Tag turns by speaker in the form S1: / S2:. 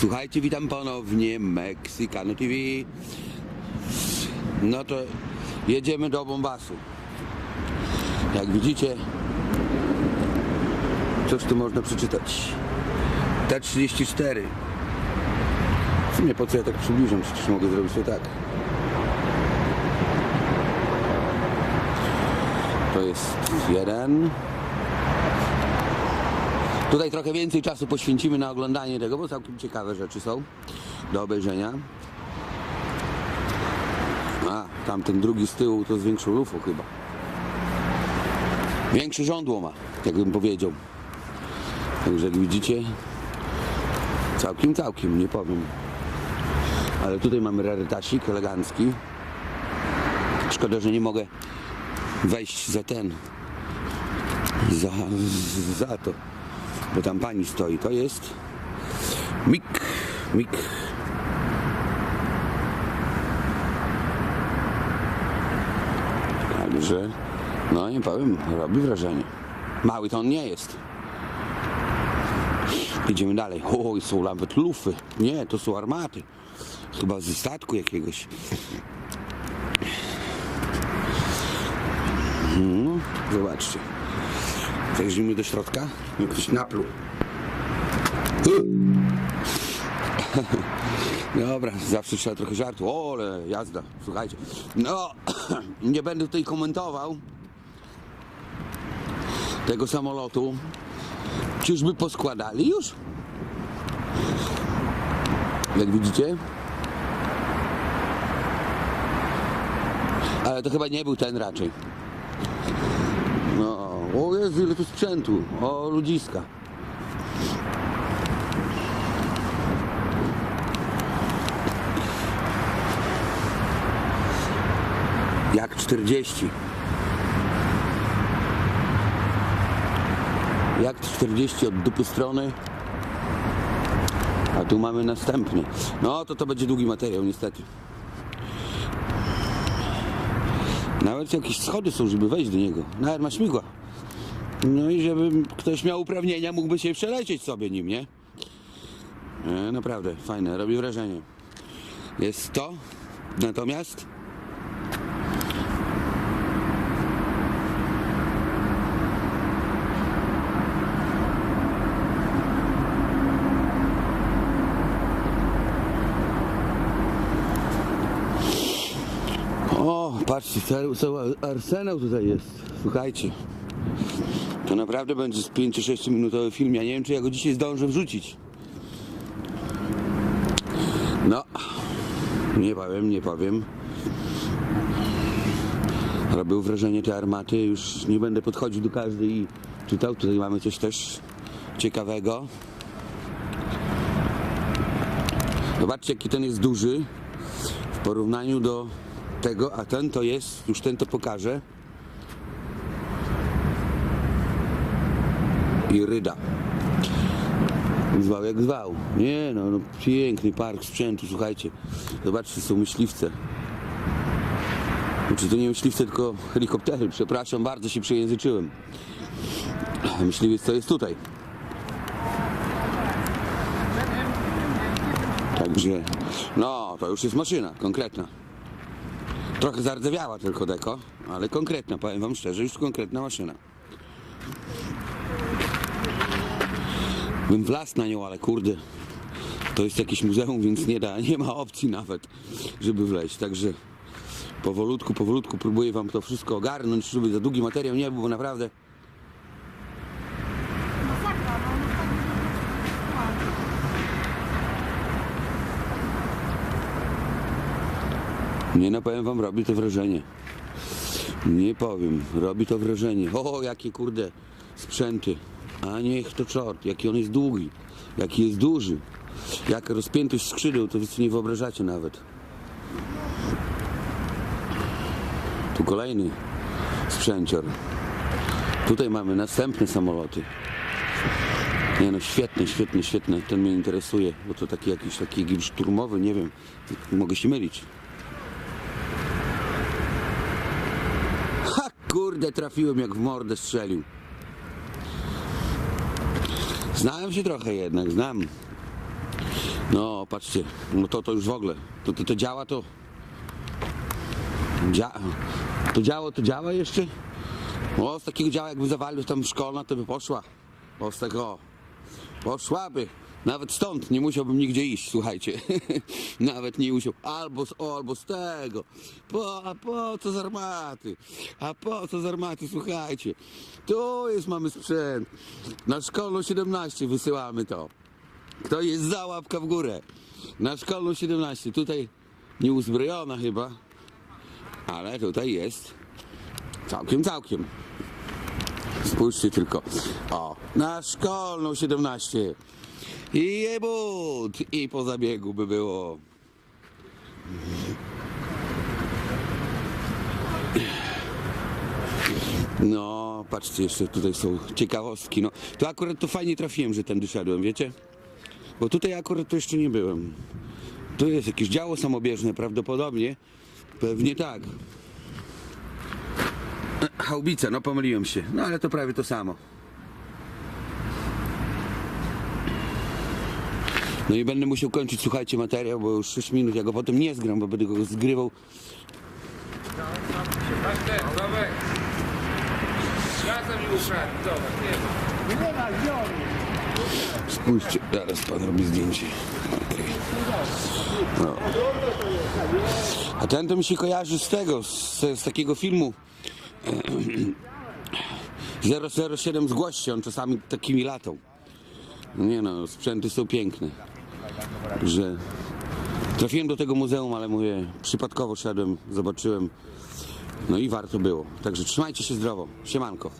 S1: Słuchajcie, witam ponownie Mexicano TV. No to jedziemy do Bombasu. Jak widzicie, coś tu można przeczytać. T34. W sumie po co ja tak przybliżam? Przecież mogę zrobić to tak. To jest jeden. Tutaj trochę więcej czasu poświęcimy na oglądanie tego, bo całkiem ciekawe rzeczy są do obejrzenia. A, tamten drugi z tyłu to z większą lufą chyba. Większe żądło ma, jakbym powiedział. Także jak widzicie, całkiem, całkiem, nie powiem. Ale tutaj mamy rarytasik elegancki. Szkoda, że nie mogę wejść za ten, za, za to, bo tam pani stoi. To jest Mik, Mik. Także, no nie powiem, robi wrażenie. Mały to on nie jest. Idziemy dalej. O, są nawet lufy. Nie, to są armaty. Chyba ze statku jakiegoś. No, zobaczcie. Zajrzyjmy do środka. Jak ktoś napluł. Dobra, zawsze trzeba trochę żartu. O, ale jazda, słuchajcie. No, nie będę tutaj komentował tego samolotu. Czyżby poskładali już? Jak widzicie? Ale to chyba nie był ten raczej. O Jezu, ile tu sprzętu. O, ludziska. Jak 40. Jak 40 od dupy strony. A tu mamy następny. No to to będzie długi materiał niestety. Nawet jakieś schody są, żeby wejść do niego. Nawet ma śmigła. No i żeby ktoś miał uprawnienia, mógłby się przelecieć sobie nim, nie? E, naprawdę, fajne, robi wrażenie. Jest to, natomiast O, patrzcie, cały, arsenał tutaj jest. Słuchajcie. To naprawdę będzie z 5 czy 6 minutowy film. Ja nie wiem, czy ja go dzisiaj zdążę wrzucić. No, nie powiem, nie powiem. Robił wrażenie te armaty. Już nie będę podchodził do każdej i czytał. Tutaj mamy coś też ciekawego. Zobaczcie, jaki ten jest duży w porównaniu do tego, a ten to jest, już ten to pokażę. I ryda. Zwał jak zwał. Nie no, no piękny park sprzętu, słuchajcie. Zobaczcie, są myśliwce. Znaczy to nie myśliwce, tylko helikoptery. Przepraszam, bardzo się przejęzyczyłem. Myśliwiec to jest tutaj. Także, no, to już jest maszyna konkretna. Trochę zardzewiała tylko deko, ale konkretna, powiem wam szczerze, już konkretna maszyna. Bym wlazł na nią, ale kurde, to jest jakieś muzeum, więc nie da, nie ma opcji nawet, żeby wleźć. Także powolutku, powolutku próbuję wam to wszystko ogarnąć, żeby za długi materiał nie był, bo naprawdę
S2: Masakra, no, no tak
S1: Nie no, powiem wam, robi to wrażenie. Nie powiem, robi to wrażenie. O, jakie kurde sprzęty. A niech to czort, jaki on jest długi, jaki jest duży. Jaka rozpiętość skrzydeł, to wy sobie nie wyobrażacie nawet. Tu kolejny sprzęcior. Tutaj mamy następne samoloty. Nie no, świetne, świetne, świetne. Ten mnie interesuje, bo to taki jakiś taki szturmowy, nie wiem. Mogę się mylić. Kurde, trafiłem jak w mordę strzelił. Znałem się trochę jednak, znam. No, patrzcie, no to to już w ogóle. To, to, to działa to. Dzia... To działo, to działa jeszcze? O, z takiego działa jakby zawalił tam szkolna, to by poszła. O, z tego. Poszłaby. Nawet stąd nie musiałbym nigdzie iść, słuchajcie. Nawet nie musiał. Albo z, o, albo z tego. Po, a po co z armaty? A po co z armaty, słuchajcie. Tu jest, mamy sprzęt. Na szkolną 17 wysyłamy to. Kto jest za łapka w górę? Na szkolną 17. Tutaj nieuzbrojona chyba. Ale tutaj jest całkiem, całkiem. Spójrzcie tylko. O, na szkolną 17. I jebut! I po zabiegu by było. No, patrzcie, jeszcze tutaj są ciekawostki. No, to akurat to fajnie trafiłem, że tędy szedłem, wiecie? Bo tutaj akurat to jeszcze nie byłem. Tu jest jakieś działo samobieżne prawdopodobnie. Pewnie tak. Haubice, no pomyliłem się. No ale to prawie to samo. No i będę musiał kończyć, słuchajcie, materiał, bo już 6 minut, ja go potem nie zgram, bo będę go zgrywał. Spójrzcie, zaraz pan robi zdjęcie. No. A ten to mi się kojarzy z tego, z, z takiego filmu 007 z gości, on czasami takimi latą. Nie no, sprzęty są piękne. Że trafiłem do tego muzeum, ale mówię, przypadkowo szedłem, zobaczyłem. No i warto było. Także trzymajcie się zdrowo. Siemanko.